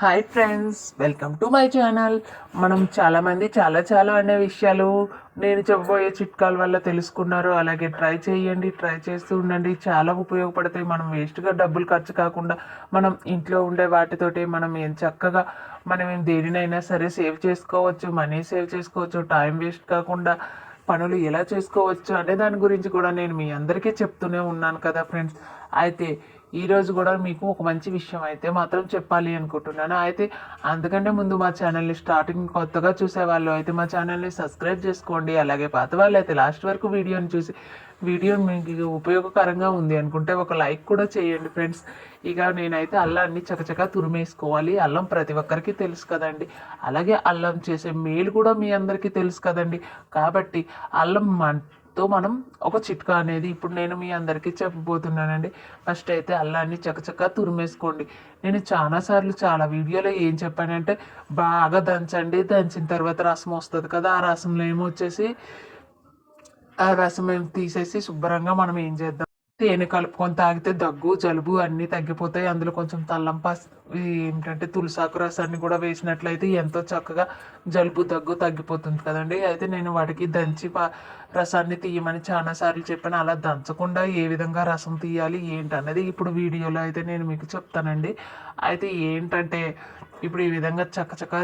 Hi friends welcome to my channel మనం చాలామంది చాలా చాలా అనే విషయాలు నేను చెప్పబోయే చిట్కాల వల్ల తెలుసుకున్నారు. అలాగే ట్రై చేయండి ట్రై చేస్తూ ఉండండి. చాలా ఉపయోగపడతాయి. మనం వేస్ట్గా డబ్బులు ఖర్చు కాకుండా మనం ఇంట్లో ఉండే వాటితోటి మనం ఏం చక్కగా మనం ఏం దేనినైనా సరే సేవ్ చేసుకోవచ్చు మనీ సేవ్ చేసుకోవచ్చు టైం వేస్ట్ కాకుండా పనులు ఎలా చేసుకోవచ్చు అనే దాని గురించి కూడా నేను మీ అందరికీ చెప్తూనే ఉన్నాను కదా ఫ్రెండ్స్ అయితే ఈరోజు కూడా మీకు ఒక మంచి విషయం అయితే మాత్రం చెప్పాలి అనుకుంటున్నాను. అయితే అందుకంటే ముందు మా ఛానల్ని స్టార్టింగ్ కొత్తగా చూసే వాళ్ళు అయితే మా ఛానల్ని సబ్స్క్రైబ్ చేసుకోండి. అలాగే పాత వాళ్ళు అయితే లాస్ట్ వరకు వీడియోని చూసి వీడియో మీకు ఉపయోగకరంగా ఉంది అనుకుంటే ఒక లైక్ కూడా చేయండి ఫ్రెండ్స్. ఇక నేనైతే అల్లాన్ని చకచకా తురిమేసుకోవాలి. అల్లం ప్రతి ఒక్కరికి తెలుసు కదండి. అలాగే అల్లం చేసే మేలు కూడా మీ అందరికీ తెలుసు కదండి. కాబట్టి అల్లం తో మనం ఒక చిట్కా అనేది ఇప్పుడు నేను మీ అందరికీ చెప్పబోతున్నానండి. ఫస్ట్ అయితే అల్లాన్ని చకచకా తురిమేసుకోండి. నేను చాలాసార్లు చాలా వీడియోలో ఏం చెప్పానంటే బాగా దంచండి దంచిన తర్వాత రసం వస్తుంది కదా ఆ రసంలో ఏమొచ్చేసి ఆ రసం ఏం తీసేసి శుభ్రంగా మనం ఏం చేద్దాం? తేనె కలుపుకొని తాగితే దగ్గు జలుబు అన్నీ తగ్గిపోతాయి. అందులో కొంచెం తల్లంప ఏంటంటే తులసాకు రసాన్ని కూడా వేసినట్లయితే ఎంతో చక్కగా జలుబు దగ్గు తగ్గిపోతుంది కదండి. అయితే నేను వాడికి దంచి పా రసాన్ని తీయమని చాలాసార్లు చెప్పాను. అలా దంచకుండా ఏ విధంగా రసం తీయాలి ఏంటన్నది ఇప్పుడు వీడియోలో అయితే నేను మీకు చెప్తానండి. అయితే ఏంటంటే ఇప్పుడు ఈ విధంగా చక్కచక్క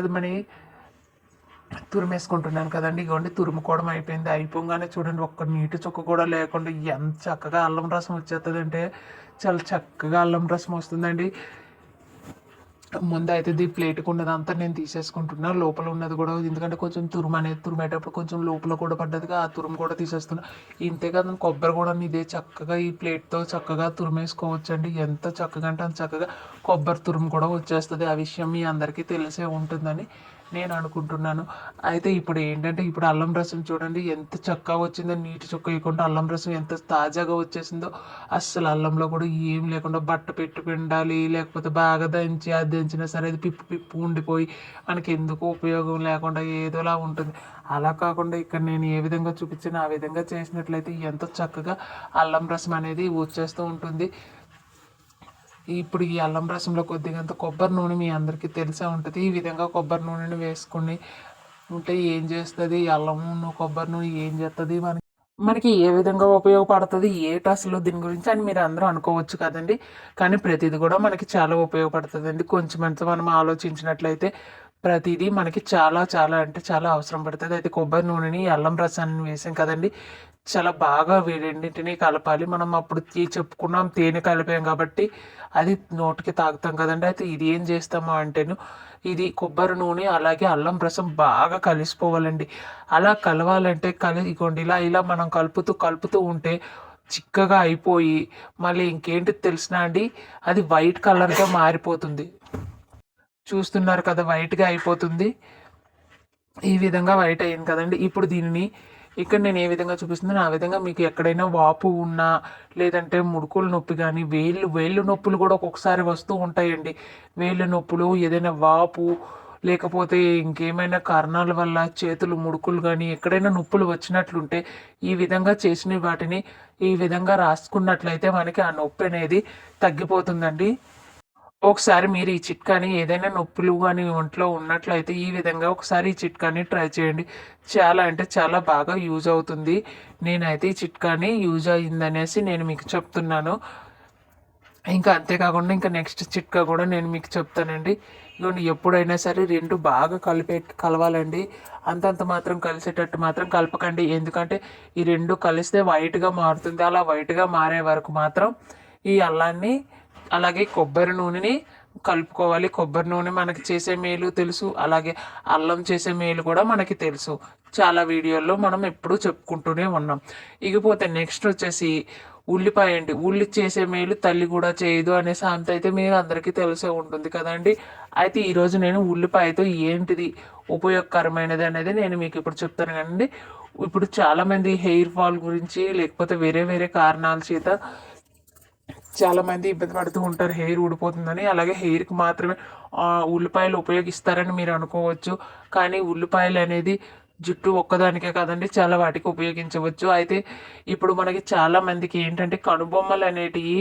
తురిమేసుకుంటున్నాను కదండి. ఇగోండి తురుముకోవడం అయిపోయింది. అయిపోగానే చూడండి ఒక్క నీటి చుక్క కూడా లేకుండా ఎంత చక్కగా అల్లం రసం వచ్చేస్తుంది అంటే చాలా చక్కగా అల్లం రసం వస్తుందండి. ముందు అయితే ఈ ప్లేట్కి ఉన్నదంతా నేను తీసేసుకుంటున్నా. లోపల ఉన్నది కూడా ఎందుకంటే కొంచెం తురుము అనేది తురిమేటప్పుడు కొంచెం లోపల కూడా పడ్డదిగా ఆ తురుము కూడా తీసేస్తున్నా. ఇంతే కదా కొబ్బరి కూడా ఇదే చక్కగా ఈ ప్లేట్తో చక్కగా తురిమేసుకోవచ్చండి. ఎంత చక్కగా అంటే అంత చక్కగా కొబ్బరి తురుము కూడా వచ్చేస్తుంది. ఆ విషయం మీ అందరికీ తెలిసే ఉంటుందని నేను అనుకుంటున్నాను. అయితే ఇప్పుడు ఏంటంటే ఇప్పుడు అల్లం రసం చూడండి ఎంత చక్కగా వచ్చిందో నీటి చుక్క వేయకుండా అల్లం రసం ఎంత తాజాగా వచ్చేసిందో అస్సలు అల్లంలో కూడా ఏం లేకుండా బట్ట పెట్టి పిండాలి లేకపోతే బాగా దంచి అది దంచినా సరే అది పిప్పు పిప్పు ఉండిపోయి మనకి ఎందుకు ఉపయోగం లేకుండా ఏదోలా ఉంటుంది. అలా కాకుండా ఇక్కడ నేను ఏ విధంగా చూపించిన ఆ విధంగా చేసినట్లయితే ఎంతో చక్కగా అల్లం రసం అనేది వచ్చేస్తూ ఉంటుంది. ఇప్పుడు ఈ అల్లం రసంలో కొద్దిగంత కొబ్బరి నూనె మీ అందరికీ తెలిసే ఉంటుంది. ఈ విధంగా కొబ్బరి నూనెని వేసుకొని ఉంటే ఏం చేస్తుంది? అల్లం నూనె కొబ్బరి నూనె ఏం చేస్తుంది మనకి మనకి ఏ విధంగా ఉపయోగపడుతుంది? ఏటి అసలు దీని గురించి అని మీరు అందరూ అనుకోవచ్చు కదండి. కానీ ప్రతిదీ కూడా మనకి చాలా ఉపయోగపడుతుంది అండి కొంచెం ఎంత మనం ఆలోచించినట్లయితే ప్రతిదీ మనకి చాలా చాలా అంటే చాలా అవసరం పడుతుంది. అయితే కొబ్బరి నూనెని అల్లం రసాన్ని వేసాం కదండి. చాలా బాగా రెండింటిని కలపాలి. మనం అప్పుడు తీ చెప్పుకున్నాం తేనె కలిపాం కాబట్టి అది నోటికి తాగుతాం కదండి. అయితే ఇది ఏం చేస్తామా అంటేను ఇది కొబ్బరి నూనె అలాగే అల్లం రసం బాగా కలిసిపోవాలండి. అలా కలవాలంటే కలి ఇగోండి ఇలా ఇలా మనం కలుపుతూ కలుపుతూ ఉంటే చిక్కగా అయిపోయి మళ్ళీ ఇంకేంటి తెలిసినా అండి అది వైట్ కలర్గా మారిపోతుంది. చూస్తున్నారు కదా వైట్గా అయిపోతుంది. ఈ విధంగా వైట్ అయింది కదండి. ఇప్పుడు దీనిని ఇక్కడ నేను ఏ విధంగా చూపిస్తున్నాను ఆ విధంగా మీకు ఎక్కడైనా వాపు ఉన్నా లేదంటే ముడుకుల నొప్పి కానీ వేళ్ళు వేళ్ళు నొప్పులు కూడా ఒక్కొక్కసారి వస్తూ ఉంటాయండి. వేళ్ళు నొప్పులు ఏదైనా వాపు లేకపోతే ఇంకేమైనా కారణాల వల్ల చేతులు ముడుకులు కానీ ఎక్కడైనా నొప్పులు వచ్చినట్లుంటే ఈ విధంగా చేసిన వాటిని ఈ విధంగా రాసుకున్నట్లయితే మనకి ఆ నొప్పి అనేది తగ్గిపోతుందండి. ఒకసారి మీరు ఈ చిట్కాని ఏదైనా నొప్పులు కానీ ఒంట్లో ఉన్నట్లయితే ఈ విధంగా ఒకసారి ఈ చిట్కాని ట్రై చేయండి. చాలా అంటే చాలా బాగా యూజ్ అవుతుంది. నేనైతే ఈ చిట్కాని యూజ్ అయిందనేసి నేను మీకు చెప్తున్నాను. ఇంకా అంతేకాకుండా ఇంకా నెక్స్ట్ చిట్కా కూడా నేను మీకు చెప్తానండి. ఇవ్వండి ఎప్పుడైనా సరే రెండు బాగా కలిపే కలవాలండి. అంతంత మాత్రం కలిసేటట్టు మాత్రం కలపకండి. ఎందుకంటే ఈ రెండు కలిస్తే వైట్గా మారుతుంది. అలా వైట్గా మారే వరకు మాత్రం ఈ అల్లాన్ని అలాగే కొబ్బరి నూనెని కలుపుకోవాలి. కొబ్బరి నూనె మనకి చేసే మేలు తెలుసు. అలాగే అల్లం చేసే మేలు కూడా మనకి తెలుసు. చాలా వీడియోల్లో మనం ఎప్పుడూ చెప్పుకుంటూనే ఉన్నాం. ఇకపోతే నెక్స్ట్ వచ్చేసి ఉల్లిపాయ అండి. ఉల్లి చేసే మేలు తల్లి కూడా చేయదు అనే సామెత అయితే మీరు అందరికీ తెలిసే ఉంటుంది కదండి. అయితే ఈరోజు నేను ఉల్లిపాయతో ఏంటిది ఉపయోగకరమైనది అనేది నేను మీకు ఇప్పుడు చెప్తాను కదండి. ఇప్పుడు చాలామంది హెయిర్ ఫాల్ గురించి లేకపోతే వేరే వేరే కారణాల చేత చాలామంది ఇబ్బంది పడుతూ ఉంటారు. హెయిర్ ఊడిపోతుందని. అలాగే హెయిర్కి మాత్రమే ఉల్లిపాయలు ఉపయోగిస్తారని మీరు అనుకోవచ్చు. కానీ ఉల్లిపాయలు అనేది జుట్టు ఒక్కదానికే కాదండి చాలా వాటికి ఉపయోగించవచ్చు. అయితే ఇప్పుడు మనకి చాలా మందికి ఏంటంటే కనుబొమ్మలు అనేటివి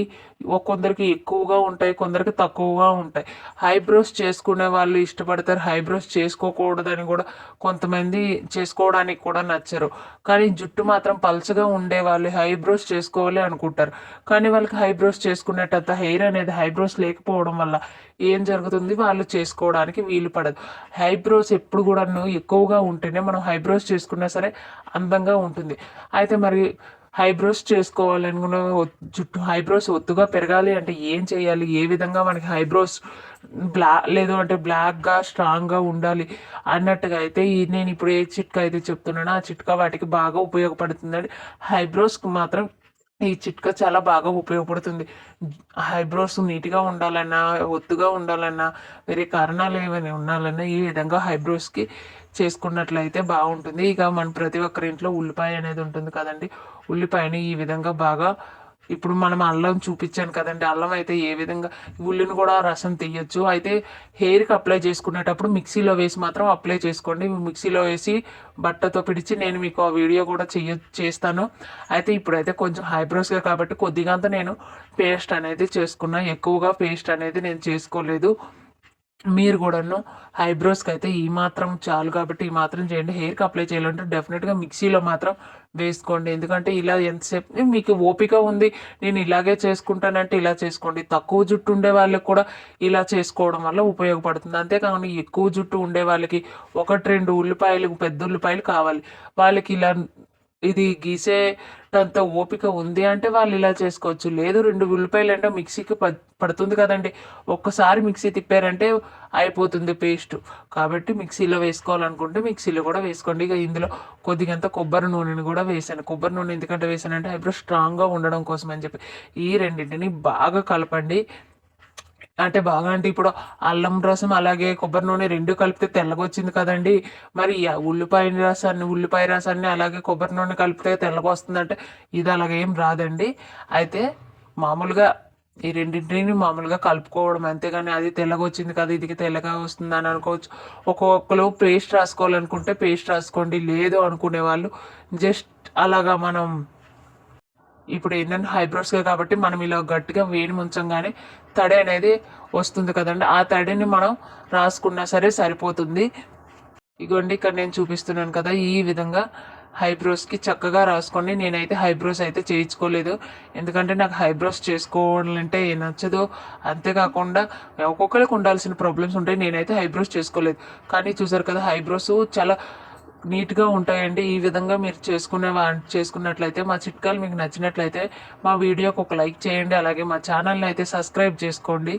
కొందరికి ఎక్కువగా ఉంటాయి కొందరికి తక్కువగా ఉంటాయి. హైబ్రోస్ చేసుకునే వాళ్ళు ఇష్టపడతారు హైబ్రోస్ చేసుకోకూడదని కూడా కొంతమంది చేసుకోవడానికి కూడా నచ్చరు. కానీ జుట్టు మాత్రం పల్చగా ఉండే వాళ్ళు హైబ్రోస్ చేసుకోవాలి అనుకుంటారు. కానీ వాళ్ళకి హైబ్రోస్ చేసుకునేటంత హెయిర్ అనేది హైబ్రోస్ లేకపోవడం వల్ల ఏం జరుగుతుంది? వాళ్ళు చేసుకోవడానికి వీలు పడదు. హైబ్రోస్ ఎప్పుడు కూడా ఎక్కువగా ఉంటేనే మనం హైబ్రోస్ చేసుకున్నా సరే అందంగా ఉంటుంది. అయితే మరి హైబ్రోస్ చేసుకోవాలనుకున్న జుట్టు హైబ్రోస్ ఒత్తుగా పెరగాలి అంటే ఏం చేయాలి? ఏ విధంగా మనకి హైబ్రోస్ బ్లా లేదు అంటే బ్లాక్గా స్ట్రాంగ్గా ఉండాలి అన్నట్టుగా అయితే ఈ నేను ఇప్పుడు ఏ చిట్కా అయితే చెప్తున్నానో ఆ చిట్కా వాటికి బాగా ఉపయోగపడుతుందండి. హైబ్రోస్కి మాత్రం ఈ చిట్కా చాలా బాగా ఉపయోగపడుతుంది. హైబ్రోస్ నీట్గా ఉండాలన్నా ఒత్తుగా ఉండాలన్నా వేరే కారణాలు ఏమైనా ఉండాలన్నా ఈ విధంగా హైబ్రోస్కి చేసుకున్నట్లయితే బాగుంటుంది. ఇక మన ప్రతి ఒక్కరి ఇంట్లో ఉల్లిపాయ అనేది ఉంటుంది కదండి. ఉల్లిపాయని ఈ విధంగా బాగా ఇప్పుడు మనం అల్లం చూపించాను కదండి. అల్లం అయితే ఏ విధంగా ఉల్లిని కూడా రసం తీయచ్చు. అయితే హెయిర్కి అప్లై చేసుకునేటప్పుడు మిక్సీలో వేసి మాత్రం అప్లై చేసుకోండి. మిక్సీలో వేసి బట్టతో పిడిచి నేను మీకు ఆ వీడియో కూడా చెయ్య చేస్తాను. అయితే ఇప్పుడైతే కొంచెం హైబ్రోస్గా కాబట్టి కొద్దిగా అంతా నేను పేస్ట్ అనేది చేసుకున్నా. ఎక్కువగా పేస్ట్ అనేది నేను చేసుకోలేదు. మీరు కూడాను ఐబ్రోస్కి అయితే ఈ మాత్రం చాలు కాబట్టి ఈ మాత్రం చేయండి. హెయిర్కి అప్లై చేయాలంటే డెఫినెట్గా మిక్సీలో మాత్రం వేసుకోండి. ఎందుకంటే ఇలా ఎంతసేపు మీకు ఓపిక ఉంది. నేను ఇలాగే చేసుకుంటానంటే ఇలా చేసుకోండి. తక్కువ జుట్టు ఉండే వాళ్ళకి కూడా ఇలా చేసుకోవడం వల్ల ఉపయోగపడుతుంది. అంతేకాకుండా ఎక్కువ జుట్టు ఉండే వాళ్ళకి ఒకటి రెండు ఉల్లిపాయలు పెద్ద ఉల్లిపాయలు కావాలి. వాళ్ళకి ఇలా ఇది గీసేటంత ఓపిక ఉంది అంటే వాళ్ళు ఇలా చేసుకోవచ్చు. లేదు రెండు ఉల్లిపాయలు అంటే మిక్సీకి పడుతుంది కదండి. ఒక్కసారి మిక్సీ తిప్పారంటే అయిపోతుంది పేస్ట్. కాబట్టి మిక్సీలో వేసుకోవాలనుకుంటే మిక్సీలో కూడా వేసుకోండి. ఇక ఇందులో కొద్దిగంత కొబ్బరి నూనెని కూడా వేసాను. కొబ్బరి నూనె ఎందుకంటే వేసానంటే ఐబ్రో స్ట్రాంగ్గా ఉండడం కోసం అని చెప్పి ఈ రెండింటిని బాగా కలపండి. అంటే బాగా అంటే ఇప్పుడు అల్లం రసం అలాగే కొబ్బరి నూనె రెండు కలిపితే తెల్లగొచ్చింది కదండి. మరి ఉల్లిపాయ రసాన్ని ఉల్లిపాయ రసాన్ని అలాగే కొబ్బరి నూనె కలిపితే తెల్లగా వస్తుందంటే ఇది అలాగే ఏం రాదండి. అయితే మామూలుగా ఈ రెండింటిని మామూలుగా కలుపుకోవడం అంతేగాని అది తెల్లగా వచ్చింది కదా ఇది తెల్లగా వస్తుంది అని అనుకోవచ్చు. ఒక్కొక్కరు పేస్ట్ రాసుకోవాలనుకుంటే పేస్ట్ రాసుకోండి లేదు అనుకునే వాళ్ళు జస్ట్ అలాగా మనం ఇప్పుడు ఏంటంటే హైబ్రోస్గా కాబట్టి మనం ఇలా గట్టిగా వేడి ముంచంగానే తడి అనేది వస్తుంది కదండి. ఆ తడిని మనం రాసుకున్నా సరే సరిపోతుంది. ఇగోండి ఇక్కడ నేను చూపిస్తున్నాను కదా ఈ విధంగా హైబ్రోస్కి చక్కగా రాసుకోండి నేనైతే హైబ్రోస్ అయితే చేయించుకోలేదు. ఎందుకంటే నాకు హైబ్రోస్ చేసుకోవాలంటే నచ్చదు అంతేకాకుండా ఒక్కొక్కరికి ఉండాల్సిన ప్రాబ్లమ్స్ ఉంటాయి నేనైతే హైబ్రోస్ చేసుకోలేదు. కానీ చూసారు కదా హైబ్రోస్ చాలా నీట్గా ఉంటాయండి. ఈ విధంగా మీరు చేసుకునే చేసుకున్నట్లయితే మా చిట్కాలు మీకు నచ్చినట్లయితే మా వీడియోకి ఒక లైక్ చేయండి. అలాగే మా ఛానల్ని అయితే సబ్స్క్రైబ్ చేసుకోండి.